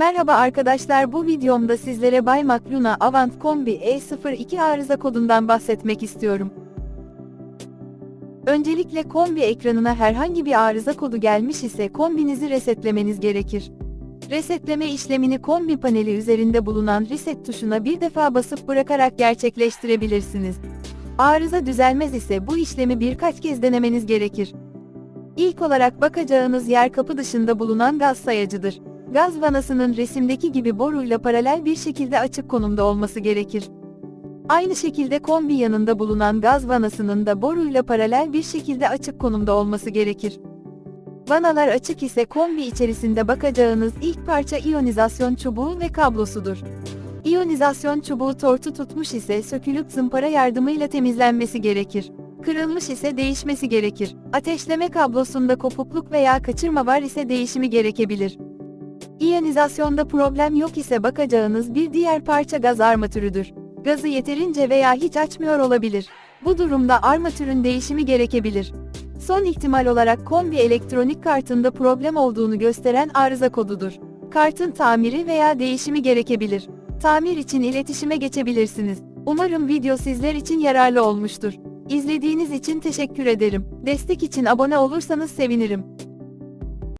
Merhaba arkadaşlar bu videomda sizlere Bay Makluna Avant Kombi E02 arıza kodundan bahsetmek istiyorum. Öncelikle kombi ekranına herhangi bir arıza kodu gelmiş ise kombinizi resetlemeniz gerekir. Resetleme işlemini kombi paneli üzerinde bulunan reset tuşuna bir defa basıp bırakarak gerçekleştirebilirsiniz. Arıza düzelmez ise bu işlemi birkaç kez denemeniz gerekir. İlk olarak bakacağınız yer kapı dışında bulunan gaz sayacıdır. Gaz vanasının resimdeki gibi boruyla paralel bir şekilde açık konumda olması gerekir. Aynı şekilde kombi yanında bulunan gaz vanasının da boruyla paralel bir şekilde açık konumda olması gerekir. Vanalar açık ise kombi içerisinde bakacağınız ilk parça iyonizasyon çubuğu ve kablosudur. İyonizasyon çubuğu tortu tutmuş ise sökülüp zımpara yardımıyla temizlenmesi gerekir. Kırılmış ise değişmesi gerekir. Ateşleme kablosunda kopukluk veya kaçırma var ise değişimi gerekebilir. İyonizasyonda problem yok ise bakacağınız bir diğer parça gaz armatürüdür. Gazı yeterince veya hiç açmıyor olabilir. Bu durumda armatürün değişimi gerekebilir. Son ihtimal olarak kombi elektronik kartında problem olduğunu gösteren arıza kodudur. Kartın tamiri veya değişimi gerekebilir. Tamir için iletişime geçebilirsiniz. Umarım video sizler için yararlı olmuştur. İzlediğiniz için teşekkür ederim. Destek için abone olursanız sevinirim.